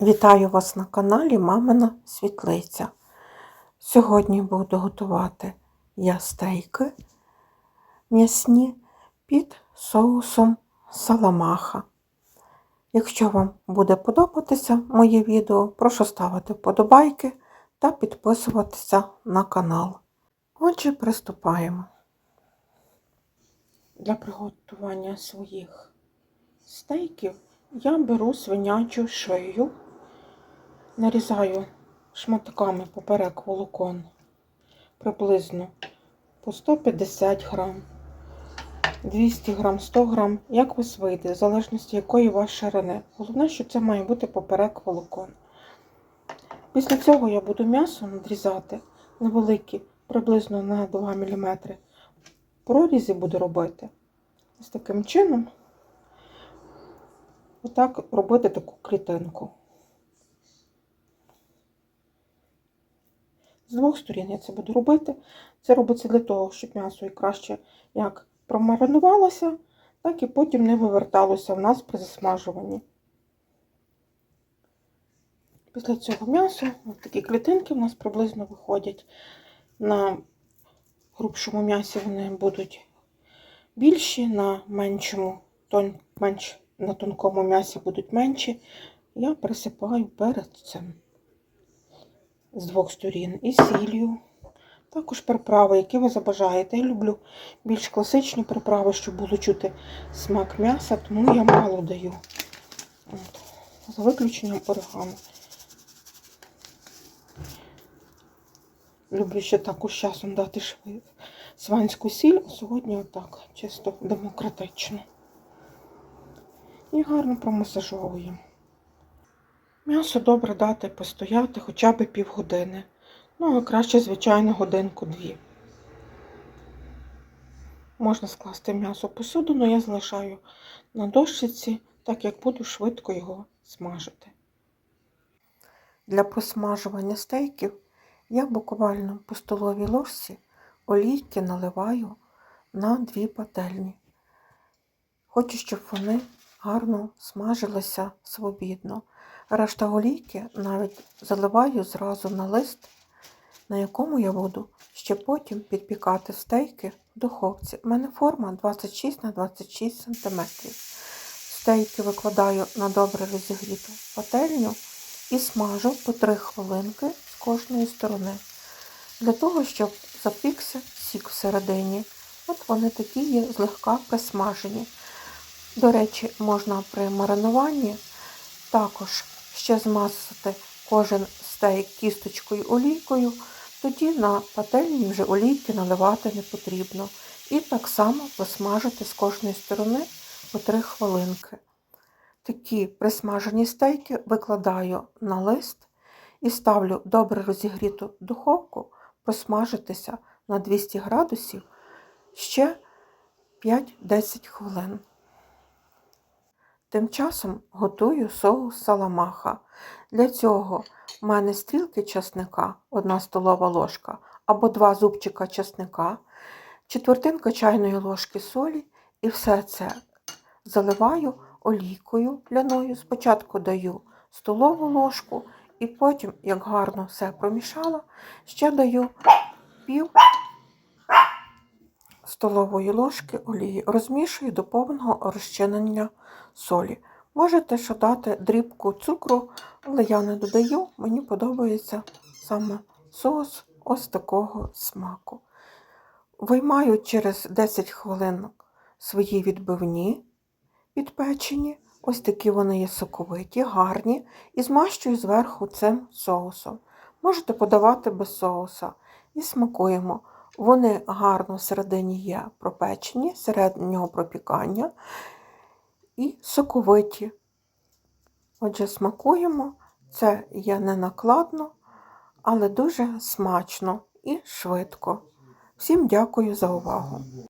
Вітаю вас на каналі Мамина Світлиця. Сьогодні буду готувати я стейки м'ясні під соусом саламаха. Якщо вам буде подобатися моє відео, прошу ставити вподобайки та підписуватися на канал. Отже, приступаємо. Для приготування своїх стейків я беру свинячу шию, нарізаю шматками поперек волокон приблизно по 150 грам, 200 грам, 100 грам, як вас вийде, в залежності якої у вас ширини. Головне, що це має бути поперек волокон. Після цього я буду м'ясо надрізати невеликі, приблизно на 2 мм. Прорізі буду робити ось таким чином. Отак робити таку клітинку. З двох сторін я це буду робити. Це робиться для того, щоб м'ясо і краще як промаринувалося, так і потім не виверталося в нас при засмажуванні. Після цього м'яса такі клітинки в нас приблизно виходять. На грубшому м'ясі вони будуть більші, на меншому, тон, менш на тонкому м'ясі будуть менші, я присипаю перед цим з двох сторін і сіллю. Також приправи, які ви забажаєте. Я люблю більш класичні приправи, щоб було чути смак м'яса, тому я мало даю. От. За виключенням орегано. Люблю ще також часом дати сванську сіль, а сьогодні отак, чисто демократично і гарно промасажовуємо. М'ясо добре дати постояти хоча б півгодини. Ну, але краще, звичайно, годинку-дві. Можна скласти м'ясо посуду, але я залишаю на дощиці, так як буду швидко його смажити. Для просмажування стейків я буквально по столовій ложці олійки наливаю на дві пательні. Хочу, щоб вони гарно смажилися свобідно. Решта олійки навіть заливаю зразу на лист, на якому я буду ще потім підпікати стейки в духовці. У мене форма 26 на 26 см. Стейки викладаю на добре розігріту пательню і смажу по 3 хвилинки з кожної сторони. Для того, щоб запікся сік всередині. От вони такі є злегка присмажені. До речі, можна при маринуванні також ще змазати кожен стейк кісточкою олійкою, тоді на пательні вже олійки наливати не потрібно. І так само посмажити з кожної сторони по 3 хвилинки. Такі присмажені стейки викладаю на лист і ставлю добре розігріту духовку просмажитися на 200 градусів ще 5-10 хвилин. Тим часом готую соус саламаха. Для цього в мене стрілки часника, 1 столова ложка, або 2 зубчика часника, четвертинка чайної ложки солі і все це заливаю олійкою ляною. Спочатку даю столову ложку, і потім, як гарно все промішала, ще даю пів столової ложки олії. Розмішую до повного розчинення солі. Можете ще дати дрібку цукру, але я не додаю, мені подобається саме соус ось такого смаку. Виймаю через 10 хвилин свої відбивні підпечені. Ось такі вони є соковиті, гарні, і змащую зверху цим соусом. Можете подавати без соуса. І смакуємо. Вони гарно всередині є пропечені, середнього пропікання і соковиті. Отже, смакуємо, це є не накладно, але дуже смачно і швидко. Всім дякую за увагу!